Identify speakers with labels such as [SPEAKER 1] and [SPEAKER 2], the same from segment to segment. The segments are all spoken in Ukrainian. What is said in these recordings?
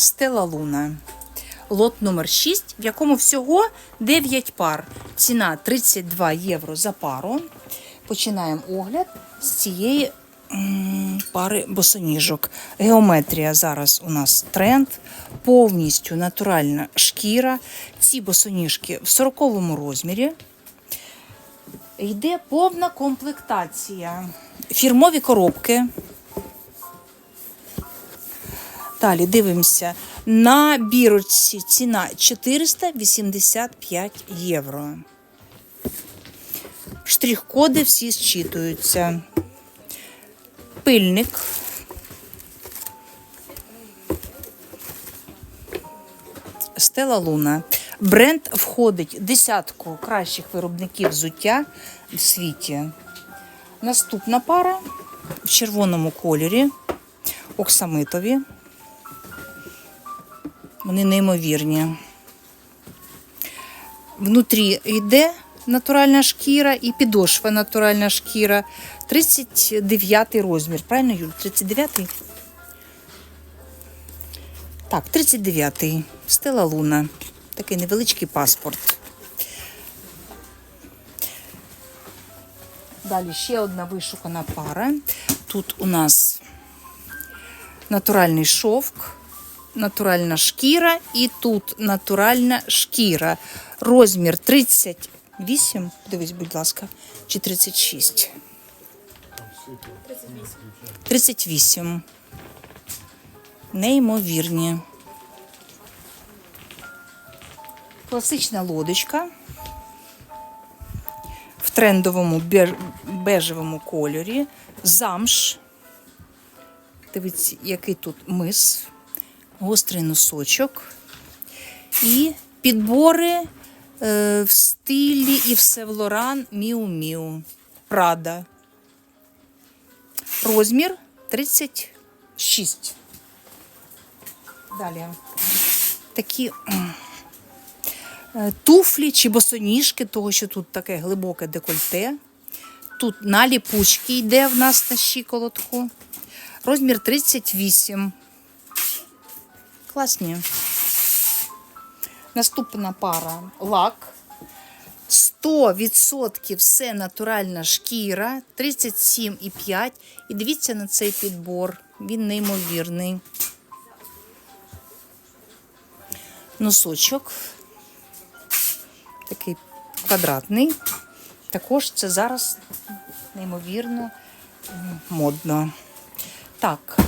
[SPEAKER 1] Стела Луна. Лот номер 6, в якому всього 9 пар. Ціна 32 євро за пару. Починаємо огляд з цієї пари босоніжок. Геометрія зараз у нас тренд, повністю натуральна шкіра. Ці босоніжки в 40-му розмірі. Йде повна комплектація. Фірмові коробки. Далі дивимося. На бірочці ціна 485 євро. Штрих-коди всі зчитуються. Пильник. Стела Луна. Бренд входить в десятку кращих виробників взуття в світі. Наступна пара в червоному кольорі, оксамитові. Вони неймовірні. Внутрі йде натуральна шкіра і підошва натуральна шкіра. 39 розмір. Правильно, Юль? 39? Так, 39-й. Стела Луна. Такий невеличкий паспорт. Далі ще одна вишукана пара. Тут у нас натуральний шовк, натуральна шкіра і тут натуральна шкіра. Розмір 38, дивись, будь ласка, чи 36. 38. Неймовірні. Класична лодочка в трендовому бежевому кольорі. Замш. Дивіться, який тут мис, гострий носочок. І підбори е, в стилі і в Севлоран Міу Міу. Прада. Розмір 36. Далі. Такі е, туфлі чи босоніжки, того, що тут таке глибоке декольте. Тут на ліпучки йде в нас на щиколотку. Розмір 38. Класні. Наступна пара лак. 100% все натуральна шкіра, 37,5. І дивіться на цей підбор. Він неймовірний. Носочок. Такий квадратний. Також це зараз неймовірно модно. Так,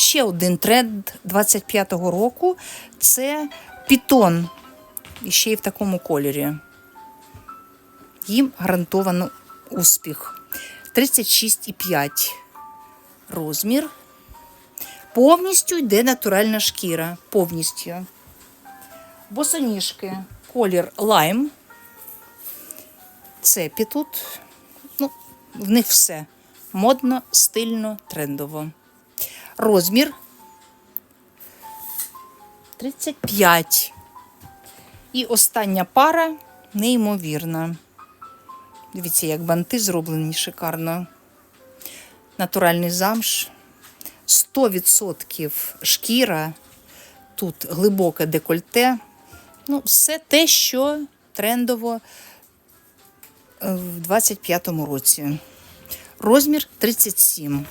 [SPEAKER 1] ще один тренд 25-го року це пітон. І ще й в такому кольорі. Їм гарантовано успіх. 36,5 розмір. Повністю йде натуральна шкіра. Повністю. Босоніжки. Колір лайм. Цепі тут. Ну, в них все модно, стильно, трендово. Розмір 35. І остання пара неймовірна. Дивіться, як банти зроблені шикарно. Натуральний замш. 100% шкіра. Тут глибоке декольте. Ну, все те, що трендово е, в 25-му році. Розмір 37.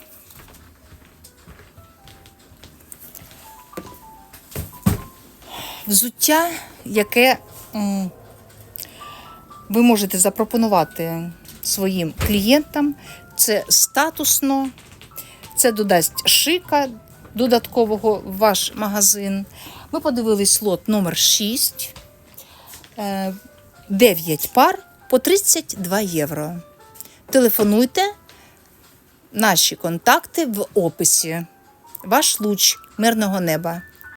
[SPEAKER 1] Взуття, яке ви можете запропонувати своїм клієнтам, це статусно, це додасть шика додаткового в ваш магазин. Ми подивились лот номер 6. 9 пар по 32 євро. Телефонуйте, наші контакти в описі. Ваш луч мирного неба.